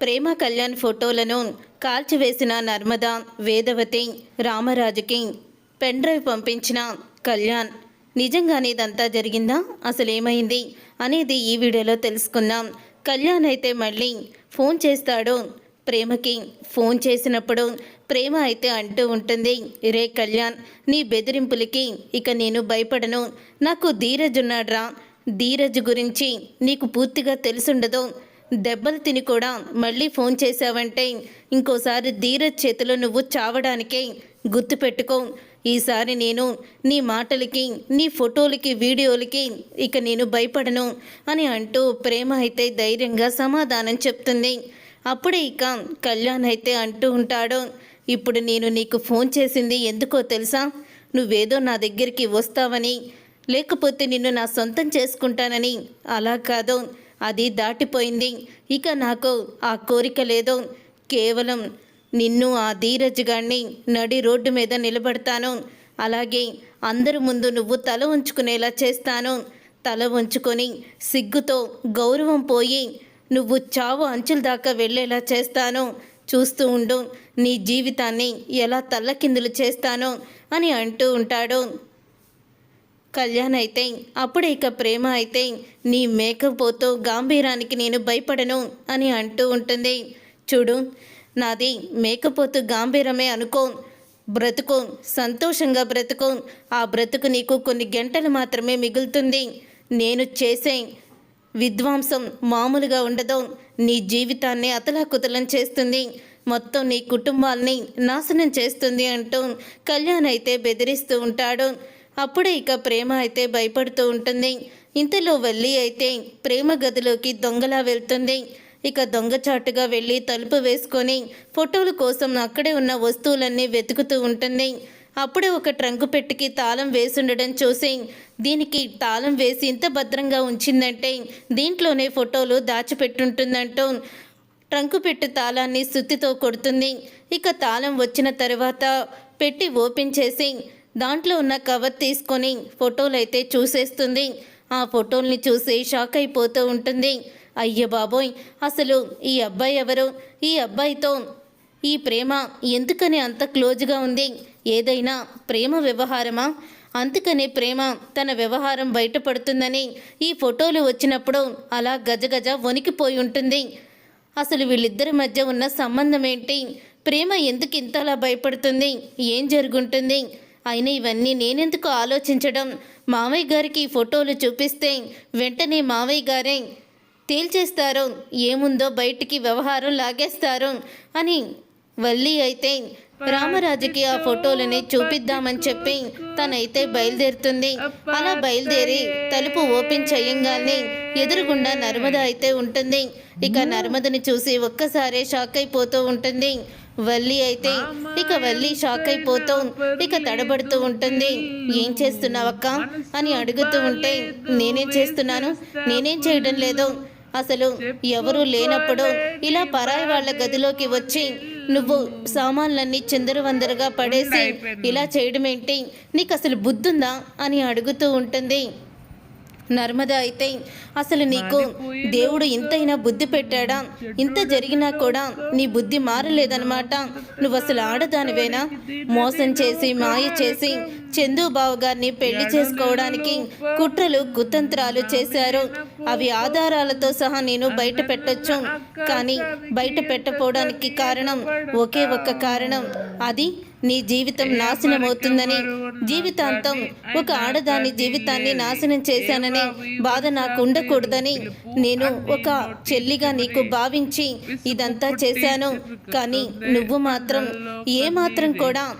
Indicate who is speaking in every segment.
Speaker 1: ప్రేమ కళ్యాణ్ ఫోటోలను కాల్చివేసిన నర్మద వేదవతి రామరాజుకి పెన్ డ్రైవ్ పంపించిన కళ్యాణ్. నిజంగానే ఇదంతా జరిగిందా? అసలేమైంది? అనేది ఈ వీడియోలో తెలుసుకుందాం. కళ్యాణ్ అయితే మళ్ళీ ఫోన్ చేస్తాడు. ప్రేమకి ఫోన్ చేసినప్పుడు ప్రేమ అయితే అంటూ ఉంటుంది. రే కళ్యాణ్ నీ బెదిరింపులకి ఇక నేను భయపడను. నాకు ధీరజ్ ఉన్నాడ్రా. ధీరజ్ గురించి నీకు పూర్తిగా తెలుసుండదు. దెబ్బలు తిని కూడా మళ్ళీ ఫోన్ చేశావంటే ఇంకోసారి ధీరజ్ చేతిలో నువ్వు చావడానికే గుర్తుపెట్టుకో ఈసారి నేను నీ మాటలకి నీ ఫోటోలకి వీడియోలకి ఇక నేను భయపడను అని అంటూ ప్రేమ అయితే ధైర్యంగా సమాధానం చెప్తుంది. అప్పుడే ఇక కళ్యాణ్ అయితే అంటూ ఉంటాడు ఇప్పుడు నేను నీకు ఫోన్ చేసింది ఎందుకో తెలుసా? నువ్వేదో నా దగ్గరికి వస్తావని లేకపోతే నిన్ను నా సొంతం చేసుకుంటానని. అలా కాదు. అది దాటిపోయింది. ఇక నాకు ఆ కోరిక లేదు. కేవలం నిన్ను ఆ ధీరజ్ నడి రోడ్డు మీద నిలబడతాను. అలాగే అందరి ముందు నువ్వు తల ఉంచుకునేలా చేస్తాను. తల ఉంచుకొని సిగ్గుతో గౌరవం పోయి నువ్వు చావు అంచుల దాకా వెళ్ళేలా చేస్తాను. చూస్తూ ఉండు నీ జీవితాన్ని ఎలా తల్లకిందులు చేస్తాను అని అంటూ ఉంటాడు. కళ్యాణ్ అయితే అప్పుడే ఇక ప్రేమ అయితే నీ మేకపోతో గాంభీరానికి నేను భయపడను అని అంటూ ఉంటుంది. చూడు నాది మేకపోతు గాంభీరమే అనుకో బ్రతుకు సంతోషంగా బ్రతుకు. ఆ బ్రతుకు నీకు కొన్ని గంటలు మాత్రమే మిగులుతుంది. నేను చేసే విధ్వంసం మామూలుగా ఉండదు. నీ జీవితాన్ని అతలాకుతలం చేస్తుంది. మొత్తం నీ కుటుంబాల్ని నాశనం చేస్తుంది అంటూ కళ్యాణ్ అయితే బెదిరిస్తూ ఉంటాడు. అప్పుడే ఇక ప్రేమ అయితే భయపడుతూ ఉంటుంది. ఇంతలో వెళ్ళి అయితే ప్రేమ గదిలోకి దొంగలా వెళ్తుంది. ఇక దొంగచాటుగా వెళ్ళి తలుపు వేసుకొని ఫోటోల కోసం అక్కడే ఉన్న వస్తువులన్నీ వెతుకుతూ ఉంటుంది. అప్పుడే ఒక ట్రంకు పెట్టికి తాళం వేసుండడం చూసి దీనికి తాళం వేసి ఇంత భద్రంగా ఉంచిందంటే దీంట్లోనే ఫోటోలు దాచిపెట్టుంటుందంటూ ట్రంకు పెట్టు తాళాన్ని సుత్తితో కొడుతుంది. ఇక తాళం వచ్చిన తర్వాత పెట్టి ఓపెన్ చేసి దాంట్లో ఉన్న కవర్ తీసుకొని ఫోటోలు అయితే చూసేస్తుంది. ఆ ఫోటోల్ని చూసి షాక్ అయిపోతూ ఉంటుంది. అయ్య బాబోయ్! అసలు ఈ అబ్బాయి ఎవరు? ఈ అబ్బాయితో ఈ ప్రేమ ఎందుకని అంత క్లోజ్గా ఉంది? ఏదైనా ప్రేమ వ్యవహారమా? అందుకనే ప్రేమ తన వ్యవహారం బయటపడుతుందని ఈ ఫోటోలు వచ్చినప్పుడు అలా గజగజ వణికిపోయి ఉంటుంది. అసలు వీళ్ళిద్దరి మధ్య ఉన్న సంబంధం ఏంటి? ప్రేమ ఎందుకు ఇంతలా భయపడుతుంది? ఏం జరుగుంటుంది? అయినా ఇవన్నీ నేనెందుకు ఆలోచించడం? మావయ్య గారికి ఈ ఫోటోలు చూపిస్తే వెంటనే మావయ్య గారే తేల్చేస్తారు. ఏముందో బయటికి వ్యవహారం లాగేస్తారు అని వల్లి అయితే రామరాజుకి ఆ ఫోటోలని చూపిద్దామని చెప్పి తనైతే బయలుదేరుతుంది. అలా బయలుదేరి తలుపు ఓపెన్ చేయంగానే ఎదురుగుండా నర్మద అయితే ఉంటుంది. ఇక నర్మదని చూసి ఒక్కసారే షాక్ అయిపోతూ ఉంటుంది. వల్లి అయితే ఇక వల్లి షాక్ అయిపోతూ ఇక తడబడుతూ ఉంటుంది. ఏం చేస్తున్నావక్క? అని అడుగుతూ ఉంటే నేనేం చేస్తున్నాను? నేనేం చేయడం లేదు. అసలు ఎవరూ లేనప్పుడు ఇలా పరాయి వాళ్ళ గదిలోకి వచ్చి నువ్వు సామాన్లన్నీ చిందరవందరగా పడేసి ఇలా చేయడం ఏంటి నీకు అసలు బుద్ధుందా? అని అడుగుతూ ఉంటుంది. నర్మద అయితే అసలు నీకు దేవుడు ఇంతైనా బుద్ధి పెట్టాడా? ఇంత జరిగినా కూడా నీ బుద్ధి మారలేదన్నమాట. నువ్వు అసలు ఆడదానివేనా? మోసం చేసి మాయ చేసి చందు బావ గారిని పెళ్ళి చేసుకోవడానికి కుట్రలు కుతంత్రాలు చేశారు. అవి ఆధారాలతో సహా నేను బయట పెట్టొచ్చు. కానీ బయట పెట్టపోవడానికి కారణం ఒకే ఒక్క కారణం. అది నీ జీవితం నాశనం అవుతుందని జీవితాంతం ఒక ఆడదాని జీవితాన్ని నాశనం చేశానని బాధ నాకు ఉండకూడదని నేను ఒక చెల్లిగా నీకు భావించి ఇదంతా చేశాను. కానీ నువ్వు మాత్రం ఏ మాత్రం కూడా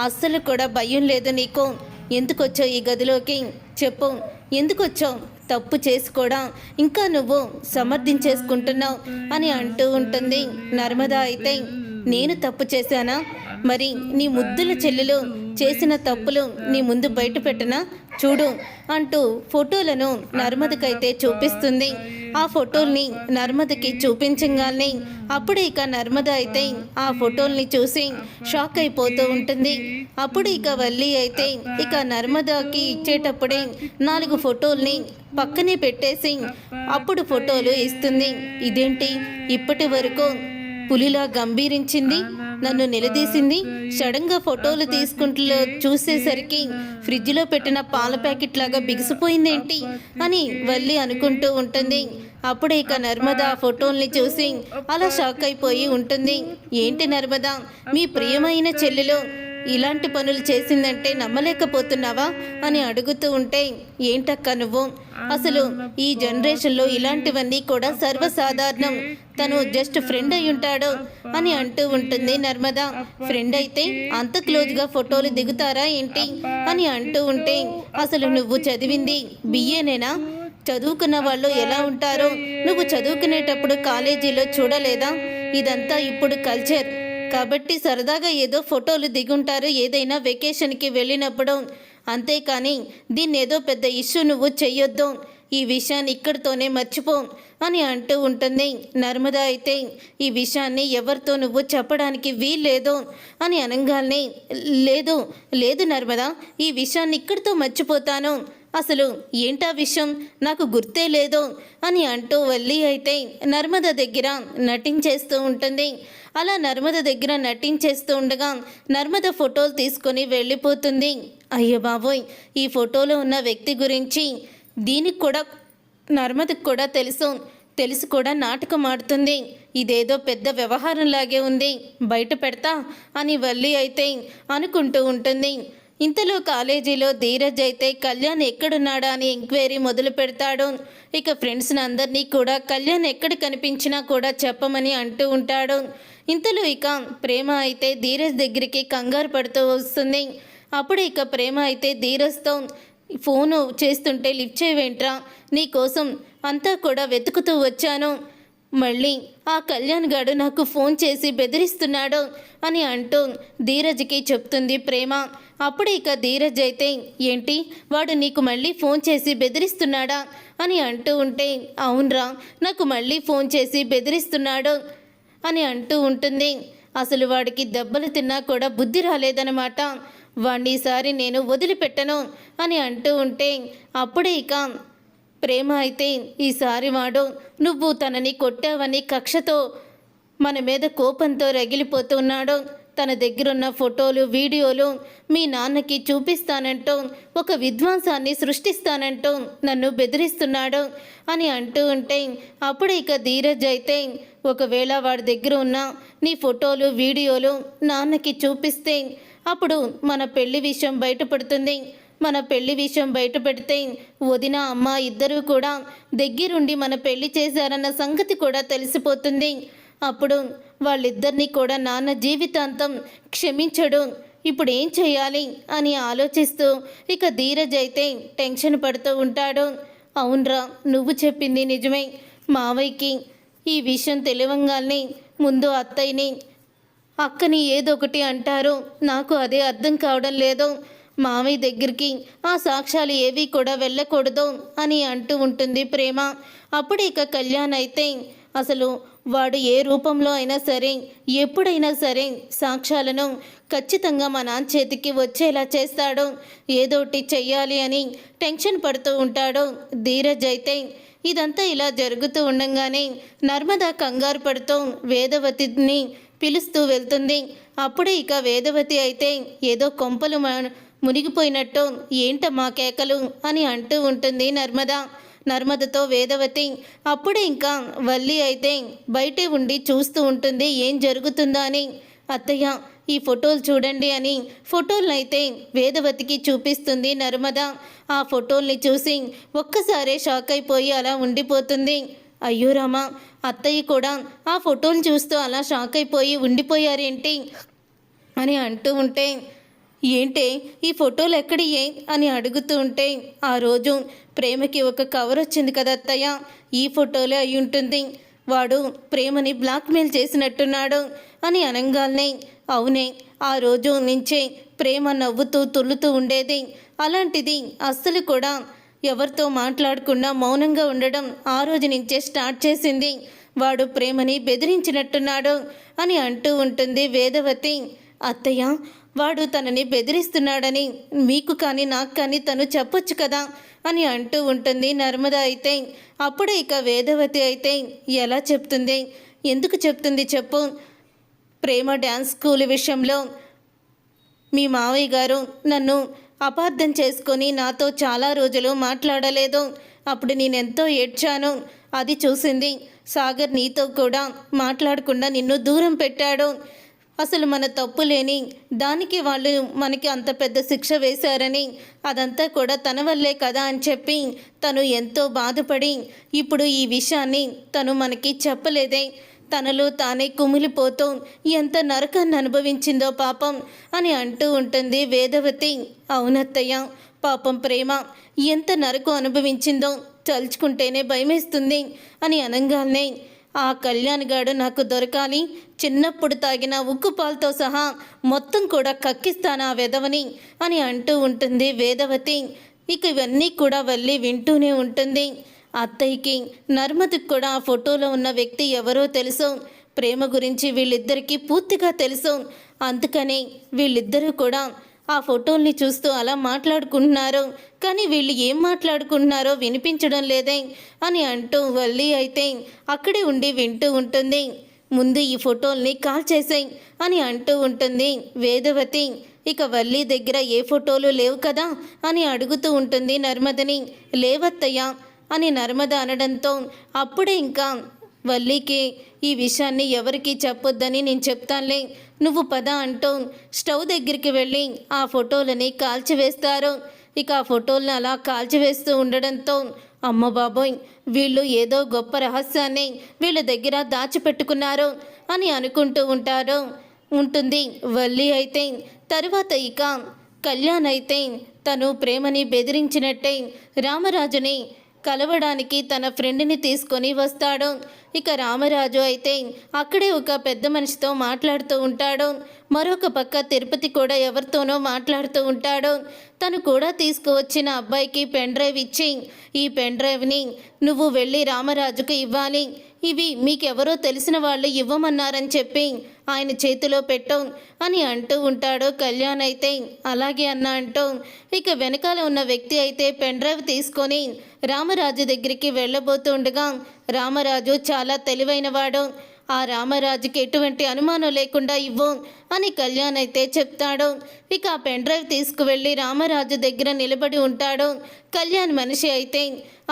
Speaker 1: అస్సలు కూడా భయం లేదు నీకు. ఎందుకు వచ్చావు ఈ గదిలోకి? చెప్పు. ఎందుకు వచ్చావు తప్పు కూడా ఇంకా నువ్వు సమర్థించేసుకుంటున్నావు అని అంటూ ఉంటుంది నర్మదా అయితే. నేను తప్పు చేశానా? మరి నీ ముద్దుల చెల్లెలు చేసిన తప్పులు నీ ముందు బయట పెట్టనా? చూడు అంటూ ఫోటోలను నర్మదకైతే చూపిస్తుంది. ఆ ఫోటోల్ని నర్మదకి చూపించగానే అప్పుడు ఇక నర్మద అయితే ఆ ఫోటోల్ని చూసి షాక్ అయిపోతూ ఉంటుంది. అప్పుడు ఇక వల్లి అయితే ఇక నర్మదకి ఇచ్చేటప్పుడే నాలుగు ఫోటోల్ని పక్కనే పెట్టేసి అప్పుడు ఫోటోలు ఇస్తుంది. ఇదేంటి? ఇప్పటి వరకు పులిలా గంభీరించింది నన్ను నిలదీసింది. సడన్గా ఫోటోలు తీసుకుంటూ చూసేసరికి ఫ్రిడ్జ్లో పెట్టిన పాల ప్యాకెట్ లాగా బిగిసిపోయిందేంటి అని వల్లి అనుకుంటూ ఉంటుంది. అప్పుడే ఇక నర్మద ఆ ఫోటోల్ని చూసి అలా షాక్ అయిపోయి ఉంటుంది. ఏంటి నర్మద? మీ ప్రియమైన చెల్లెలు ఇలాంటి పనులు చేసిందంటే నమ్మలేకపోతున్నావా అని అడుగుతూ ఉంటే ఏంటక్క నువ్వు? అసలు ఈ జనరేషన్లో ఇలాంటివన్నీ కూడా సర్వసాధారణం. తను జస్ట్ ఫ్రెండ్ అయి ఉంటాడు అని అంటూ ఉంటుంది నర్మద. ఫ్రెండ్ అయితే అంత క్లోజ్గా ఫోటోలు దిగుతారా ఏంటి? అని అంటూ ఉంటే అసలు నువ్వు చదివింది బిఏనేనా? చదువుకున్న వాళ్ళు ఎలా ఉంటారో? నువ్వు చదువుకునేటప్పుడు కాలేజీలో చూడలేదా? ఇదంతా ఇప్పుడు కల్చర్. కాబట్టి సరదాగా ఏదో ఫోటోలు దిగుంటారు. ఏదైనా వెకేషన్కి వెళ్ళినప్పుడు అంతేకాని దీన్ని ఏదో పెద్ద ఇష్యూ నువ్వు చెయ్యొద్దు. ఈ విషయాన్ని ఇక్కడితోనే మర్చిపో అని అంటూ ఉంటుంది. నర్మద అయితే ఈ విషయాన్ని ఎవరితో నువ్వు చెప్పడానికి వీల్లేదు అని అనగానే లేదు లేదు నర్మద ఈ విషయాన్ని ఇక్కడితో మర్చిపోతాను. అసలు ఏంటా విషయం? నాకు గుర్తే లేదో అని అంటూ వెళ్ళి అయితే నర్మద దగ్గర నటించేస్తూ ఉంటుంది. అలా నర్మద దగ్గర నటించేస్తూ ఉండగా నర్మద ఫోటోలు తీసుకొని వెళ్ళిపోతుంది. అయ్యో బాబోయ్! ఈ ఫోటోలో ఉన్న వ్యక్తి గురించి దీనికి కూడా నర్మదకు కూడా తెలుసు. తెలిసి కూడా నాటకం ఆడుతుంది. ఇదేదో పెద్ద వ్యవహారంలాగే ఉంది. బయట పెడతా అని వల్లి అయితే అనుకుంటూ ఉంటుంది. ఇంతలో కాలేజీలో ధీరజ్ అయితే కళ్యాణ్ ఎక్కడున్నాడా? అని ఎంక్వైరీ మొదలు పెడతాడు. ఇక ఫ్రెండ్స్ని అందరినీ కూడా కళ్యాణ్ ఎక్కడ కనిపించినా కూడా చెప్పమని అంటూ ఉంటాడు. ఇంతలో ఇక ప్రేమ అయితే ధీరజ్ దగ్గరికి కంగారు పడుతూ వస్తుంది. అప్పుడు ఇక ప్రేమ అయితే ధీరజ్తో ఫోను చేస్తుంటే లిఫ్ట్ చేయవేంట్రా? నీకోసం అంతా కూడా వెతుకుతూ వచ్చాను. మళ్ళీ ఆ కళ్యాణ్ గాడు నాకు ఫోన్ చేసి బెదిరిస్తున్నాడు అని అంటూ ధీరజ్కి చెప్తుంది ప్రేమ. అప్పుడు ఇక ధీరజ్ అయితే ఏంటి? వాడు నీకు మళ్ళీ ఫోన్ చేసి బెదిరిస్తున్నాడా? అని అంటూ ఉంటే అవునరా నాకు మళ్ళీ ఫోన్ చేసి బెదిరిస్తున్నాడు అని అంటూ ఉంటుంది. అసలు వాడికి దెబ్బలు తిన్నా కూడా బుద్ధి రాలేదనమాట వాణ్ణి ఈసారి నేను వదిలిపెట్టను అని అంటూ ఉంటే అప్పుడే ఇక ప్రేమ అయితే ఈసారి వాడు నువ్వు తనని కొట్టావని కక్షతో మన మీద కోపంతో రగిలిపోతున్నాడు. తన దగ్గరున్న ఫోటోలు వీడియోలు మీ నాన్నకి చూపిస్తానంటూ ఒక విధ్వంసాన్ని సృష్టిస్తానంటూ నన్ను బెదిరిస్తున్నాడు అని అంటూ ఉంటే అప్పుడు ఇక ధీరజ్ అయితే ఒకవేళ వాడి దగ్గర ఉన్న నీ ఫోటోలు వీడియోలు నాన్నకి చూపిస్తే అప్పుడు మన పెళ్ళి విషయం బయటపడుతుంది. మన పెళ్ళి విషయం బయట పెడితే వదిన అమ్మ ఇద్దరూ కూడా దగ్గరుండి మన పెళ్ళి చేశారన్న సంగతి కూడా తెలిసిపోతుంది. అప్పుడు వాళ్ళిద్దరినీ కూడా నాన్న జీవితాంతం క్షమించడు ఇప్పుడు ఏం చేయాలి అని ఆలోచిస్తూ ఇక ధీరజ్ అయితే టెన్షన్ పడుతూ ఉంటాడు. అవునరా నువ్వు చెప్పింది నిజమే. మావయ్యకి ఈ విషయం తెలియంగానే ముందు అత్తయ్యని అక్కని ఏదో ఒకటి అంటారు. నాకు అదే అర్థం కావడం లేదు. మామయ్య దగ్గరికి ఆ సాక్ష్యాలు ఏవి కూడా వెళ్ళకూడదు అని అంటూ ఉంటుంది ప్రేమ. అప్పుడు ఇక కళ్యాణ్ అయితే అసలు వాడు ఏ రూపంలో అయినా సరే ఎప్పుడైనా సరే సాక్ష్యాలను ఖచ్చితంగా మా నాన్న చేతికి వచ్చేలా చేస్తాడు. ఏదోటి చెయ్యాలి అని టెన్షన్ పడుతూ ఉంటాడు ధీరజ్ అయితే. ఇదంతా ఇలా జరుగుతూ ఉండగానే నర్మద కంగారు పడుతూ వేదవతిని పిలుస్తూ వెళ్తుంది. అప్పుడే ఇక వేదవతి అయితే ఏదో కొంపలు మునిగిపోయినట్టు ఏంటమ్మా కేకలు అని అంటూ ఉంటుంది నర్మద. నర్మదతో వేదవతి అప్పుడే ఇంకా వల్లి అయితే బయటే ఉండి చూస్తూ ఉంటుంది ఏం జరుగుతుందో అని. అత్తయ్య ఈ ఫోటోలు చూడండి అని ఫోటోలను అయితే వేదవతికి చూపిస్తుంది నర్మద. ఆ ఫోటోల్ని చూసి ఒక్కసారే షాక్ అయిపోయి అలా ఉండిపోతుంది. అయ్యో రామా అత్తయ్య కూడా ఆ ఫోటోలు చూస్తూ అలా షాక్ అయిపోయి ఉండిపోయారేంటి? అని అంటూ ఉంటే ఏంటే ఈ ఫోటోలు ఎక్కడియే? అని అడుగుతూ ఉంటే ఆ రోజు ప్రేమకి ఒక కవర్ వచ్చింది కదా అత్తయ్య? ఈ ఫోటోలే అయి ఉంటుంది. వాడు ప్రేమని బ్లాక్మెయిల్ చేసినట్టున్నాడు అని అనగానే అవునే ఆ రోజు నుంచే ప్రేమ నవ్వుతూ తుల్లుతూ ఉండేది. అలాంటిది అస్సలు కూడా ఎవరితో మాట్లాడకుండా మౌనంగా ఉండడం ఆ రోజు నుంచే స్టార్ట్ చేసింది. వాడు ప్రేమని బెదిరించినట్టున్నాడు అని అంటూ ఉంటుంది వేదవతి. అత్తయ్య వాడు తనని బెదిరిస్తున్నాడని మీకు కానీ నాకు కానీ తను చెప్పొచ్చు కదా? అని అంటూ ఉంటుంది నర్మద అయితే. అప్పుడే ఇక వేదవతి అయితే ఎలా చెప్తుంది? ఎందుకు చెప్తుంది చెప్పు. ప్రేమ డ్యాన్స్ స్కూల్ విషయంలో మీ మావయ్య గారు నన్ను అపార్థం చేసుకొని నాతో చాలా రోజులు మాట్లాడలేదు. అప్పుడు నేనెంతో ఏడ్చాను. అది చూసింది సాగర్ నీతో కూడా మాట్లాడకుండా నిన్ను దూరం పెట్టాడు. అసలు మన తప్పు లేని దానికి వాళ్ళు మనకి అంత పెద్ద శిక్ష వేశారని అదంతా కూడా తన వల్లే కదా అని చెప్పి తను ఎంతో బాధపడి ఇప్పుడు ఈ విషయాన్ని తను మనకి చెప్పలేదే. తనలో తానే కుమిలిపోతూ ఎంత నరకాన్ని అనుభవించిందో పాపం అని అంటూ ఉంటుంది వేదవతి. అవునత్తయ్య పాపం ప్రేమ ఎంత నరకం అనుభవించిందో తలుచుకుంటేనే భయమేస్తుంది అని అనగానే ఆ కళ్యాణ్ గాడు నాకు దొరకాలి. చిన్నప్పుడు తాగిన ఉక్కు పాలతో సహా మొత్తం కూడా కక్కిస్తాను ఆ వెధవని అని అంటూ ఉంటుంది వేదవతి. ఇక ఇవన్నీ కూడా వెళ్ళి వింటూనే ఉంటుంది. అత్తయ్యకి నర్మదికి కూడా ఆ ఫోటోలో ఉన్న వ్యక్తి ఎవరో తెలుసు. ప్రేమ గురించి వీళ్ళిద్దరికీ పూర్తిగా తెలుసు. అందుకని వీళ్ళిద్దరూ కూడా ఆ ఫోటోల్ని చూస్తూ అలా మాట్లాడుకుంటున్నారు కానీ వీళ్ళు ఏం మాట్లాడుకుంటున్నారో వినిపించడం లేదే అని అంటూ వల్లి అయితే అక్కడే ఉండి వింటూ ఉంటుంది. ముందు ఈ ఫోటోల్ని కాల్ చేసాయి అని అంటూ ఉంటుంది వేదవతి. ఇక వల్లి దగ్గర ఏ ఫోటోలు లేవు కదా అని అడుగుతూ ఉంటుంది నర్మదని. లేవత్తయ్యా అని నర్మద అనడంతో అప్పుడే ఇంకా వల్లికి ఈ విషయాన్ని ఎవరికి చెప్పొద్దని నేను చెప్తానులే నువ్వు పద అంటూ స్టవ్ దగ్గరికి వెళ్ళి ఆ ఫోటోలని కాల్చివేస్తారు. ఇక ఆ ఫోటోలను అలా కాల్చివేస్తూ ఉండడంతో అమ్మ బాబోయ్ వీళ్ళు ఏదో గొప్ప రహస్యాన్ని వీళ్ళ దగ్గర దాచిపెట్టుకున్నారు అని అనుకుంటూ ఉంటారు. ఉంటుంది వల్లి అయితే తరువాత ఇక కళ్యాణ్ అయితే తను ప్రేమని బెదిరించినట్టే రామరాజుని కలవడానికి తన ఫ్రెండ్ని తీసుకొని వస్తాడు. ఇక రామరాజు అయితే అక్కడే ఒక పెద్ద మనిషితో మాట్లాడుతూ ఉంటాడు. మరొక పక్క తిరుపతి కూడా ఎవరితోనో మాట్లాడుతూ ఉంటాడు. తను కూడా తీసుకువచ్చిన అబ్బాయికి పెన్ డ్రైవ్ ఇచ్చి ఈ పెన్ డ్రైవ్ని నువ్వు వెళ్ళి రామరాజుకు ఇవ్వాలి. ఇవి మీకెవరో తెలిసిన వాళ్ళు ఇవ్వమన్నారని చెప్పి ఆయన చేతిలో పెట్టాం అని అంటూ ఉంటాడు కళ్యాణ్ అయితే. అలాగే అన్న అంటూ ఇక వెనకాల ఉన్న వ్యక్తి అయితే పెన్డ్రైవ్ తీసుకొని రామరాజు దగ్గరికి వెళ్ళబోతుండగా రామరాజు చాలా తెలివైనవాడు. ఆ రామరాజుకి ఎటువంటి అనుమానం లేకుండా ఇవ్వు అని కళ్యాణ్ అయితే చెప్తాడు. ఇక ఆ పెన్ డ్రైవ్ తీసుకువెళ్ళి రామరాజు దగ్గర నిలబడి ఉంటాడు. కళ్యాణ్ మనిషి అయితే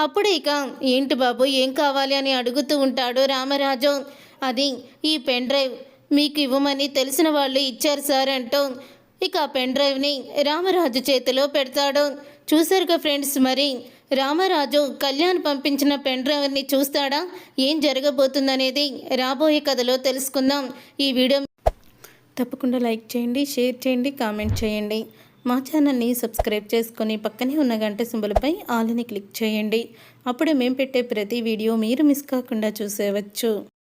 Speaker 1: అప్పుడు ఇక ఏంటి బాబు ఏం కావాలి అని అడుగుతూ ఉంటాడు రామరాజు. అది ఈ పెన్ డ్రైవ్ మీకు ఇవ్వమని తెలిసిన వాళ్ళు ఇచ్చారు సార్ అంటూ ఇక ఆ పెన్ డ్రైవ్ని రామరాజు చేతిలో పెడతాడు. చూసారుగా ఫ్రెండ్స్ మరి రామరాజు కళ్యాణ్ పంపించిన పెన్ డ్రైవర్ని చూస్తాడా? ఏం జరగబోతుందనేది రాబోయే కథలో తెలుసుకుందాం. ఈ వీడియో తప్పకుండా లైక్ చేయండి షేర్ చేయండి కామెంట్ చేయండి. మా ఛానల్ని సబ్స్క్రైబ్ చేసుకొని పక్కనే ఉన్న గంట సింబల్పై ఆల్ని క్లిక్ చేయండి. అప్పుడే మేము పెట్టే ప్రతి వీడియో మీరు మిస్ కాకుండా చూసేవచ్చు.